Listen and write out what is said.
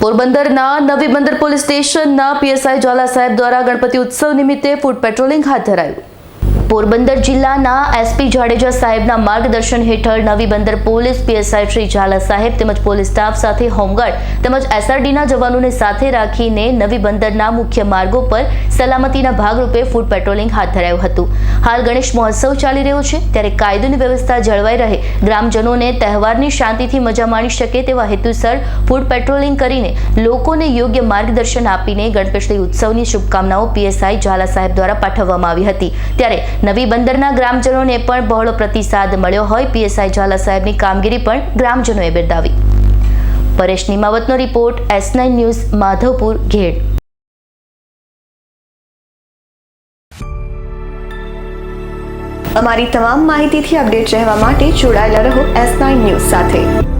પોરબંદરના નવી બંદર પોલીસ સ્ટેશનના પીએસઆઈ જ્વાલા સાહેબ દ્વારા ગણપતિ ઉત્સવ નિમિત્તે ફૂડ પેટ્રોલિંગ હાથ ધરાયું. પોરબંદર જિલ્લાના એસપી જાડેજા સાહેબના માર્ગદર્શન હેઠળ નવી બંદર પોલીસ પીએસઆઈ શ્રી ઝાલા સાહેબ તેમજ પોલીસ સ્ટાફ સાથે હોમગાર્ડ તેમજ એસઆરડીના જવાનોને સાથે રાખીને નવી બંદરના મુખ્ય માર્ગો પર સલામતીના ભાગરૂપે ફૂડ પેટ્રોલિંગ હાથ ધરાયું હતું. હાલ ગણેશ મહોત્સવ ચાલી રહ્યો છે, ત્યારે કાયદોની વ્યવસ્થા જળવાઈ રહે, ગ્રામજનોને તહેવારની શાંતિથી મજા માણી શકે તેવા હેતુસર ફૂડ પેટ્રોલિંગ કરીને લોકોને યોગ્ય માર્ગદર્શન આપીને ગણપતિ ઉત્સવની શુભકામનાઓ પીએસઆઈ ઝાલા સાહેબ દ્વારા પાઠવવામાં આવી હતી. ત્યારે નવી બંદરના ગ્રામજનોને પણ બહોળો પ્રતિસાદ મળ્યો હોય પીએસઆઈ ઝાલા સાહેબની કામગીરી પણ ગ્રામજનોએ બિરદાવી. Paresh નિમાવતનો report S nine news, Madhavpur, Ghed. અમારી તમામ માહિતીથી અપડેટ રહેવા માટે જોડાયેલા રહો એસ નાઇન ન્યૂઝ સાથે.